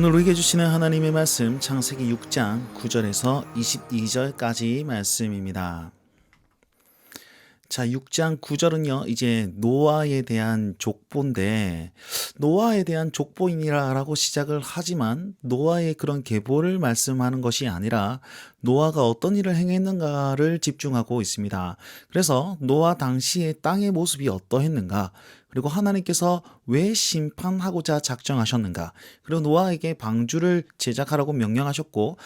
오늘 우리에게 주시는 하나님의 말씀 창세기 6장 9절에서 22절까지 말씀입니다. 자, 6장 9절은요, 이제 노아에 대한 족보인데, 노아에 대한 족보인이라고 시작을 하지만, 노아의 그런 계보를 말씀하는 것이 아니라, 노아가 어떤 일을 행했는가를 집중하고 있습니다. 그래서 노아 당시의 땅의 모습이 어떠했는가, 그리고 하나님께서 왜 심판하고자 작정하셨는가, 그리고 노아에게 방주를 제작하라고 명령하셨고,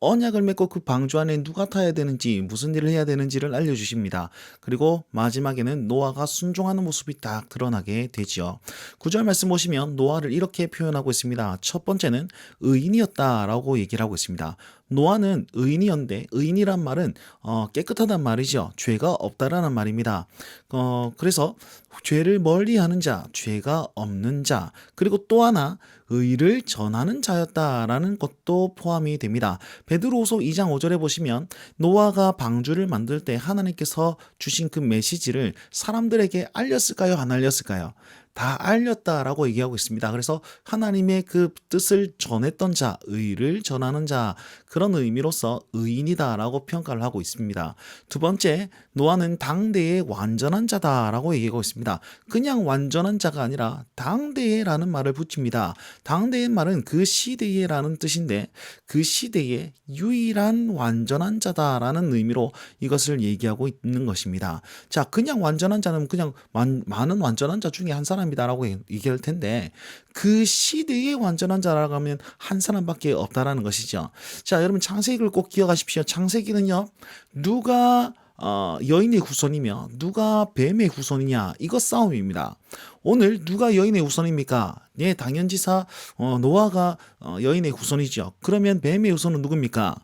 언약을 맺고 그 방주 안에 누가 타야 되는지, 무슨 일을 해야 되는지를 알려주십니다. 그리고 마지막에는 노아가 순종하는 모습이 딱 드러나게 되지요. 구절 말씀 보시면 노아를 이렇게 표현하고 있습니다. 첫 번째는 의인이었다라고 얘기를 하고 있습니다. 노아는 의인이었는데 의인이란 말은 어, 깨끗하단 말이죠. 죄가 없다라는 말입니다. 어, 그래서 죄를 멀리하는 자, 죄가 없는 자, 그리고 또 하나 의를 전하는 자였다라는 것도 포함이 됩니다. 베드로후서 2장 5절에 보시면 노아가 방주를 만들 때 하나님께서 주신 그 메시지를 사람들에게 알렸을까요? 안 알렸을까요? 다 알렸다라고 얘기하고 있습니다. 그래서 하나님의 그 뜻을 전했던 자, 의를 전하는 자, 그런 의미로서 의인이다라고 평가를 하고 있습니다. 두 번째, 노아는 당대의 완전한 자다라고 얘기하고 있습니다. 그냥 완전한 자가 아니라 당대의라는 말을 붙입니다. 당대의 말은 그 시대의라는 뜻인데 그 시대의 유일한 완전한 자다라는 의미로 이것을 얘기하고 있는 것입니다. 자, 그냥 완전한 자는 그냥 많, 많은 완전한 자 중에 한 사람 이다라고 얘기할 텐데 그 시대의 완전한 자라고 하면 한 사람밖에 없다라는 것이죠. 자, 여러분 창세기를 꼭 기억하십시오. 창세기는요. 누가 어, 여인의 후손이며 누가 뱀의 후손이냐 이것 싸움입니다. 오늘 누가 여인의 후손입니까? 예, 당연지사 어, 노아가 어, 여인의 후손이죠. 그러면 뱀의 후손은 누굽니까?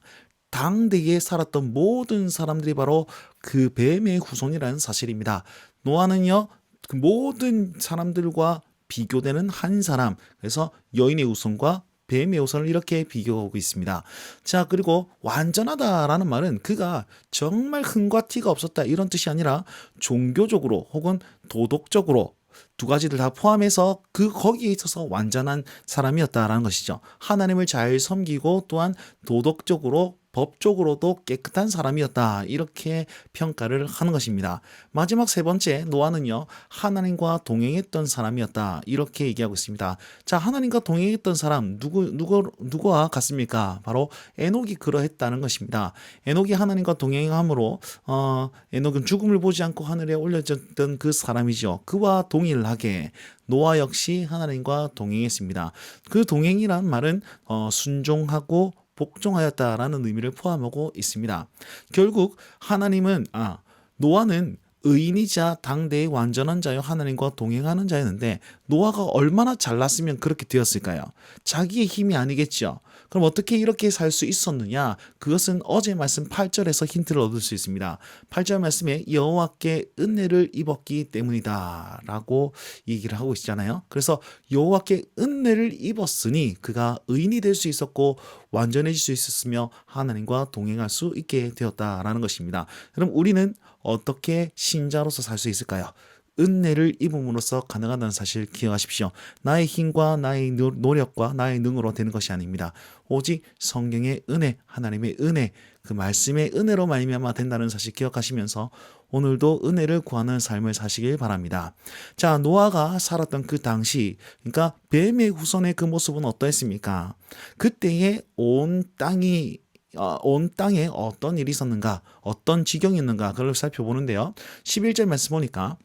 당대에 살았던 모든 사람들이 바로 그 뱀의 후손이라는 사실입니다. 노아는요, 그 모든 사람들과 비교되는 한 사람. 그래서 여인의 후손과 뱀의 우선을 이렇게 비교하고 있습니다. 자, 그리고 완전하다라는 말은 그가 정말 흥과 티가 없었다 이런 뜻이 아니라 종교적으로 혹은 도덕적으로 두 가지를 다 포함해서 그 거기에 있어서 완전한 사람이었다라는 것이죠. 하나님을 잘 섬기고 또한 도덕적으로 법적으로도 깨끗한 사람이었다. 이렇게 평가를 하는 것입니다. 마지막 세 번째, 노아는요, 하나님과 동행했던 사람이었다. 이렇게 얘기하고 있습니다. 자, 하나님과 동행했던 사람, 누구, 누구, 누구와 같습니까? 바로 에녹이 그러했다는 것입니다. 에녹이 하나님과 동행함으로, 어, 에녹은 죽음을 보지 않고 하늘에 올려졌던 그 사람이죠. 그와 동일하게 노아 역시 하나님과 동행했습니다. 그 동행이란 말은 어, 순종하고 복종하였다라는 의미를 포함하고 있습니다. 결국 하나님은 아 노아는 의인이자 당대의 완전한 자요 하나님과 동행하는 자였는데 노아가 얼마나 잘났으면 그렇게 되었을까요? 자기의 힘이 아니겠죠. 그럼 어떻게 이렇게 살 수 있었느냐? 그것은 어제 말씀 8절에서 힌트를 얻을 수 있습니다. 8절 말씀에 여호와께 은혜를 입었기 때문이다라고 얘기를 하고 있잖아요. 그래서 여호와께 은혜를 입었으니 그가 의인이 될 수 있었고 완전해질 수 있었으며 하나님과 동행할 수 있게 되었다라는 것입니다. 그럼 우리는 어떻게 신자로서 살 수 있을까요? 은혜를 입음으로써 가능하다는 사실 기억하십시오. 나의 힘과 나의 노력과 나의 능으로 되는 것이 아닙니다. 오직 성경의 은혜, 하나님의 은혜, 그 말씀의 은혜로 말미암아 된다는 사실 기억하시면서 오늘도 은혜를 구하는 삶을 사시길 바랍니다. 자, 노아가 살았던 그 당시, 그러니까 뱀의 후손의 그 모습은 어떠했습니까? 그때에 온 땅이 어, 온 땅에 어떤 일이 있었는가, 어떤 지경이 있는가, 그걸 살펴보는데요. 11절 말씀 보니까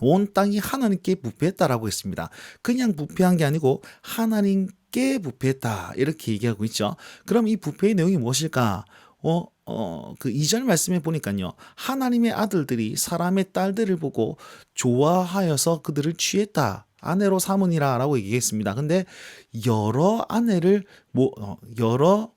온 땅이 하나님께 부패했다라고 했습니다. 그냥 부패한 게 아니고 하나님께 부패했다. 이렇게 얘기하고 있죠. 그럼 이 부패의 내용이 무엇일까? 어, 어, 그 2절 말씀에 보니까요. 하나님의 아들들이 사람의 딸들을 보고 좋아하여서 그들을 취했다. 아내로 삼으니라 라고 얘기했습니다. 근데 여러 아내를 뭐 어, 여러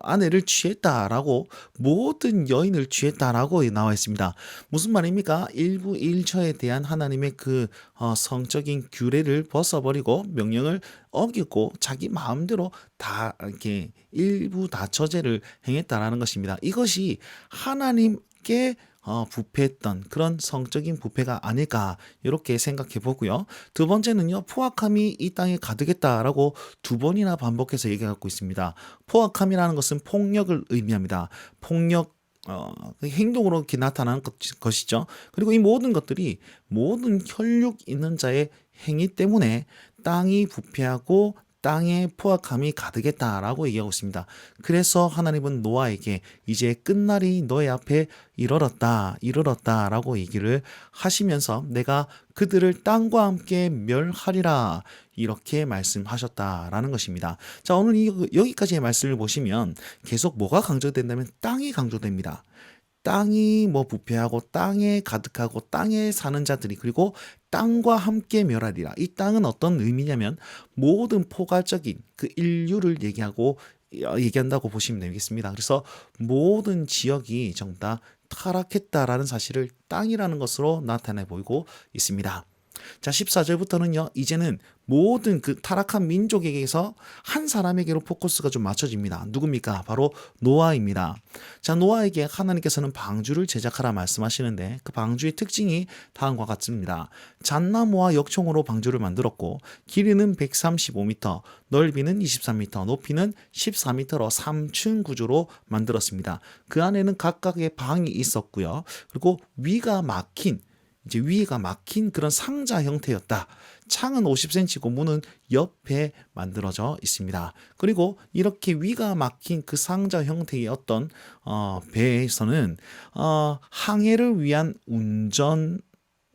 아내를 취했다라고 모든 여인을 취했다라고 나와 있습니다. 무슨 말입니까? 일부 일처에 대한 하나님의 그 어, 성적인 규례를 벗어버리고 명령을 어기고 자기 마음대로 다 이렇게 일부 다처제를 행했다라는 것입니다. 이것이 하나님께 어, 부패했던 그런 성적인 부패가 아닐까 이렇게 생각해 보고요. 두 번째는요. 포악함이 이 땅에 가득했다라고 두 번이나 반복해서 얘기하고 있습니다. 포악함이라는 것은 폭력을 의미합니다. 폭력 어, 그 행동으로 이렇게 나타나는 것, 것이죠. 그리고 이 모든 것들이 모든 혈육 있는 자의 행위 때문에 땅이 부패하고 땅에 포악함이 가득했다라고 얘기하고 있습니다. 그래서 하나님은 노아에게 이제 끝날이 너의 앞에 이르렀다, 이르렀다라고 얘기를 하시면서 내가 그들을 땅과 함께 멸하리라 이렇게 말씀하셨다라는 것입니다. 자, 오늘 이, 여기까지의 말씀을 보시면 계속 뭐가 강조된다면 땅이 강조됩니다. 땅이 뭐 부패하고 땅에 가득하고 땅에 사는 자들이 그리고 땅과 함께 멸하리라. 이 땅은 어떤 의미냐면 모든 포괄적인 그 인류를 얘기하고 어, 얘기한다고 보시면 되겠습니다. 그래서 모든 지역이 전부 다 타락했다라는 사실을 땅이라는 것으로 나타내 보이고 있습니다. 자, 14절부터는요, 이제는 모든 그 타락한 민족에게서 한 사람에게로 포커스가 좀 맞춰집니다. 누굽니까? 바로 노아입니다. 자, 노아에게 하나님께서는 방주를 제작하라 말씀하시는데 그 방주의 특징이 다음과 같습니다. 잣나무와 역청으로 방주를 만들었고 길이는 135m, 넓이는 23m, 높이는 14m로 3층 구조로 만들었습니다. 그 안에는 각각의 방이 있었고요. 그리고 위가 막힌 이제 위가 막힌 그런 상자 형태였다. 창은 50cm고 문은 옆에 만들어져 있습니다. 그리고 이렇게 위가 막힌 그 상자 형태의 어떤 어, 배에서는 어, 항해를 위한 운전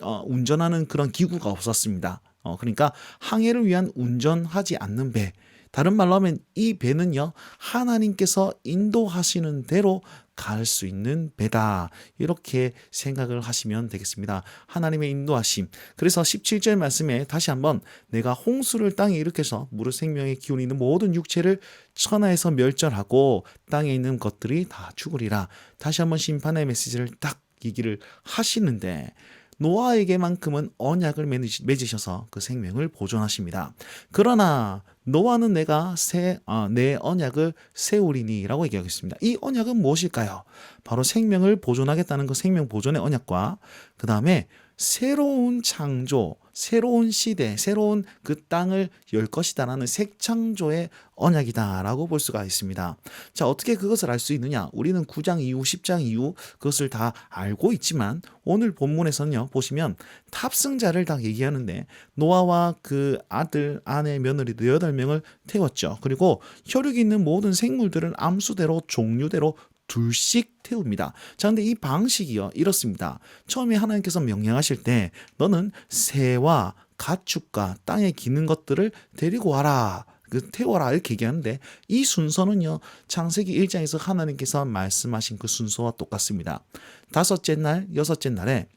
어, 운전하는 그런 기구가 없었습니다. 어, 그러니까 항해를 위한 운전하지 않는 배. 다른 말로 하면 이 배는요, 하나님께서 인도하시는 대로 갈 수 있는 배다. 이렇게 생각을 하시면 되겠습니다. 하나님의 인도하심. 그래서 17절 말씀에 다시 한번 내가 홍수를 땅에 일으켜서 무릇 생명의 기운이 있는 모든 육체를 천하에서 멸절하고 땅에 있는 것들이 다 죽으리라. 다시 한번 심판의 메시지를 딱 얘기를 하시는데 노아에게만큼은 언약을 맺으셔서 그 생명을 보존하십니다. 그러나 노아는 내가 새, 아, 내 언약을 세우리니라고 얘기하겠습니다. 이 언약은 무엇일까요? 바로 생명을 보존하겠다는 그 생명 보존의 언약과 그 다음에 새로운 창조, 새로운 시대, 새로운 그 땅을 열 것이다라는 새 창조의 언약이다라고 볼 수가 있습니다. 자, 어떻게 그것을 알 수 있느냐? 우리는 9장 이후, 10장 이후 그것을 다 알고 있지만 오늘 본문에서는요, 보시면 탑승자를 다 얘기하는데 노아와 그 아들, 아내, 며느리도 8명을 태웠죠. 그리고 혈육이 있는 모든 생물들은 암수대로 종류대로 둘씩 태웁니다. 자, 근데 이 방식이요. 이렇습니다. 처음에 하나님께서 명령하실 때 너는 새와 가축과 땅에 기는 것들을 데리고 와라. 그 태워라 이렇게 얘기하는데 이 순서는요 창세기 1장에서 하나님께서 말씀하신 그 순서와 똑같습니다. 다섯째 날, 여섯째 날에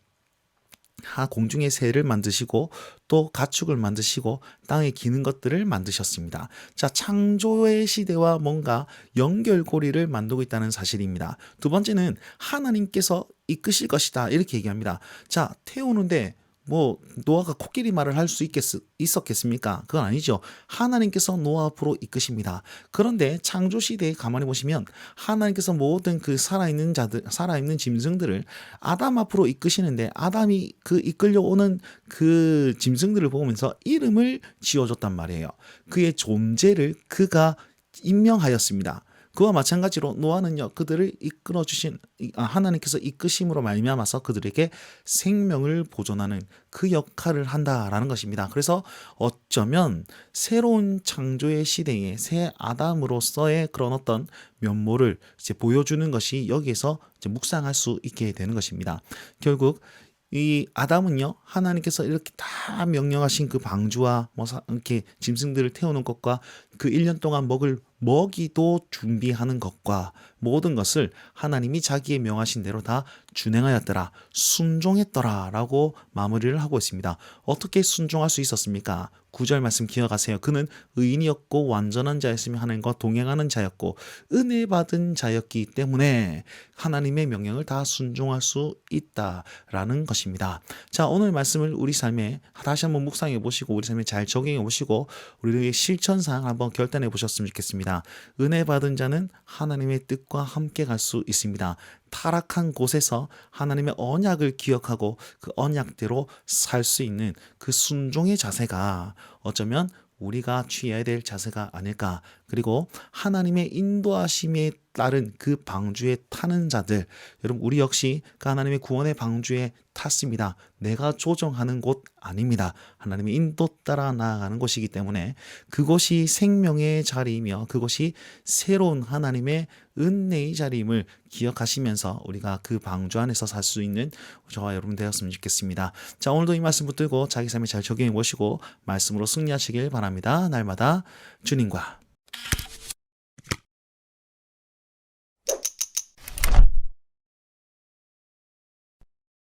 하 공중의 새를 만드시고 또 가축을 만드시고 땅에 기는 것들을 만드셨습니다. 자, 창조의 시대와 뭔가 연결고리를 만들고 있다는 사실입니다. 두 번째는 하나님께서 이끄실 것이다. 이렇게 얘기합니다. 자, 태우는데 뭐 노아가 코끼리 말을 할 수 있었겠습니까? 그건 아니죠. 하나님께서 노아 앞으로 이끄십니다. 그런데 창조 시대에 가만히 보시면 하나님께서 모든 그 살아있는 자들, 살아있는 짐승들을 아담 앞으로 이끄시는데 아담이 그 이끌려 오는 그 짐승들을 보면서 이름을 지어줬단 말이에요. 그의 존재를 그가 임명하였습니다. 그와 마찬가지로 노아는요 그들을 이끌어 주신 아, 하나님께서 이끄심으로 말미암아서 그들에게 생명을 보존하는 그 역할을 한다라는 것입니다. 그래서 어쩌면 새로운 창조의 시대에 새 아담으로서의 그런 어떤 면모를 이제 보여주는 것이 여기에서 이제 묵상할 수 있게 되는 것입니다. 결국 이 아담은요 하나님께서 이렇게 다 명령하신 그 방주와 뭐 이렇게 짐승들을 태우는 것과 그 1년 동안 먹을 먹이도 준비하는 것과 모든 것을 하나님이 자기의 명하신 대로 다 준행하였더라 순종했더라 라고 마무리를 하고 있습니다. 어떻게 순종할 수 있었습니까? 구절 말씀 기억하세요. 그는 의인이었고 완전한 자였으며 하나님과 동행하는 자였고 은혜 받은 자였기 때문에 하나님의 명령을 다 순종할 수 있다라는 것입니다. 자, 오늘 말씀을 우리 삶에 다시 한번 묵상해 보시고 우리 삶에 잘 적용해 보시고 우리의 실천상 한번 결단해 보셨으면 좋겠습니다. 은혜 받은 자는 하나님의 뜻과 함께 갈 수 있습니다. 타락한 곳에서 하나님의 언약을 기억하고 그 언약대로 살 수 있는 그 순종의 자세가 어쩌면 우리가 취해야 될 자세가 아닐까. 그리고 하나님의 인도하심에 따른 그 방주에 타는 자들, 여러분 우리 역시 그 하나님의 구원의 방주에 탔습니다. 내가 조정하는 곳 아닙니다. 하나님의 인도 따라 나아가는 곳이기 때문에 그것이 생명의 자리이며 그것이 새로운 하나님의 은혜의 자리임을 기억하시면서 우리가 그 방주 안에서 살 수 있는 저와 여러분 되었으면 좋겠습니다. 자, 오늘도 이 말씀 붙들고 자기 삶에 잘 적용해 보시고 말씀으로 승리하시길 바랍니다. 날마다 주님과